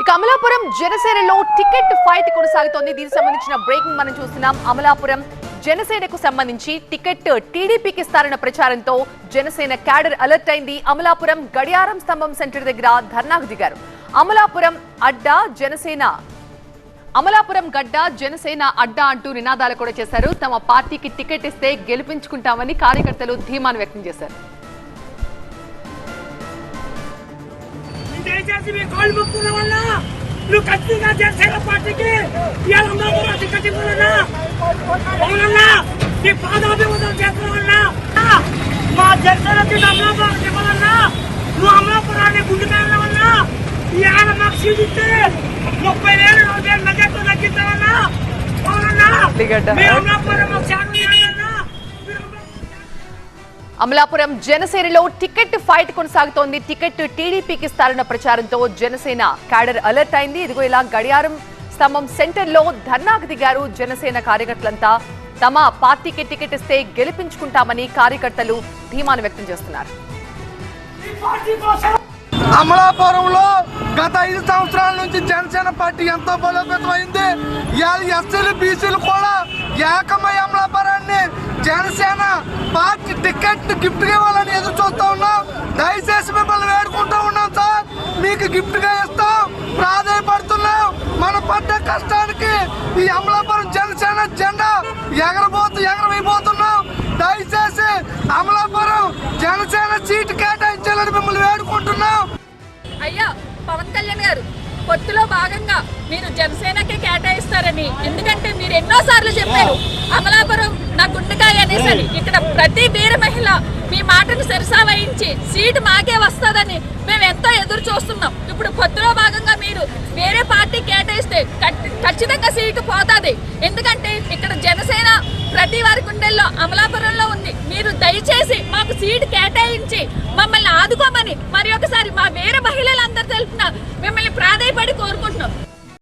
ఇక అమలాపురం జనసేనలో ticket fight కొనసాగుతోంది. దీనికి సంబంధించిన బ్రేకింగ్ మనం చూస్తున్నాం. అమలాపురం జనసేనకు సంబంధించి టికెట్ టీడీపీకి ఇస్తారన్న ప్రచారంతో జనసేన క్యాడర్ అలర్ట్ అయింది. అమలాపురం గడియారం స్తంభం సెంటర్ దగ్గర ధర్నాకు దిగారు. అమలాపురం అడ్డా జనసేన అమలాపురం గడ్డ జనసేన అడ్డా అంటూ నినాదాలు కూడా చేశారు. తమ పార్టీకి టికెట్ ఇస్తే గెలిపించుకుంటామని కార్యకర్తలు ధీమాను వ్యక్తం చేశారు. దయచేసి మీ కాళ్ళు మొక్కుల వల్ల నువ్వు ఖచ్చితంగా జనసేన పార్టీకి ఇవాళ టికెట్ ఇవ్వాలన్నా. అవునన్నా నీ పాదాభివందనం చేస్తున్నావన్నా. మా జనసేనకి అమలాపురం ఇవ్వాలన్నా. నువ్వు అమలాపురాన్ని ముందుకెళ్ళవన్నా ఇవాళ మాకు సీట్ ఇస్తే ముప్పై వేలు నలభై వేలు మెజార్టీ తగ్గిస్తావన్నా. అవునన్నా దిగడ్డ. మీ అమలాపురం అమలాపురం జనసేనలో టికెట్ ఫైట్ కొనసాగుతోంది. టికెట్ టీడీపీకి ఇస్తారన్న ప్రచారంతో జనసేన క్యాడర్ అలర్ట్ అయింది. ఇదిగో ఇలా గడియారం స్తంభం సెంటర్లో ధర్నాకు దిగారు జనసేన కార్యకర్తలంతా. తమ పార్టీకి టికెట్ ఇస్తే గెలిపించుకుంటామని కార్యకర్తలు ధీమాను వ్యక్తం చేస్తున్నారు. అమలాపురంలో గత ఐదు సంవత్సరాల నుంచి జనసేన పార్టీ ఎంతో బలోపేతమైంది. ఎస్సీలు బీసీలు కూడా ఏకమై అమలాపురాన్ని టికెట్ గిఫ్ట్ ఇవ్వాలని ఎదురు చూస్తూ ఉన్నాం. దయచేసి మిమ్మల్ని వేడుకుంటూ ఉన్నాం సార్. మీకు గిఫ్ట్గా ఇస్తాం. ప్రాధాన్యపడుతున్నాం మన పడ్డ కష్టానికి ఈ అమలాపురం జనసేన జెండా ఎగరబోతు ఎగరమైపోతున్నాం దయచేసి అమలాపురం జనసేన సీటు కేటాయించాలని మిమ్మల్ని వేడుకుంటున్నాం. అయ్యా పవన్ కళ్యాణ్ గారు పొత్తులో భాగంగా మీరు జనసేనకే కేటాయిస్తారని. ఎందుకంటే మీరు ఎన్నో సార్లు చెప్పారు అమలాపురం నాకు చేయాలి ఇక్కడ ప్రతి వీర మహిళ మీ మాటను సరసావహించి సీటు మాకే వస్తుందని మేము ఎంతో ఎదురు చూస్తున్నాం. ఇప్పుడు కొత్తలో భాగంగా మీరు వేరే పార్టీ కేటాయిస్తే ఖచ్చితంగా సీటు పోతుంది. ఎందుకంటే ఇక్కడ జనసేన ప్రతి వారి గుండెల్లో అమలాపురంలో ఉంది. మీరు దయచేసి మాకు సీటు కేటాయించి మమ్మల్ని ఆదుకోమని మరి ఒకసారి మా వేరే మహిళలందరూ తెలిపిన మిమ్మల్ని ప్రాధాయపడి కోరుకు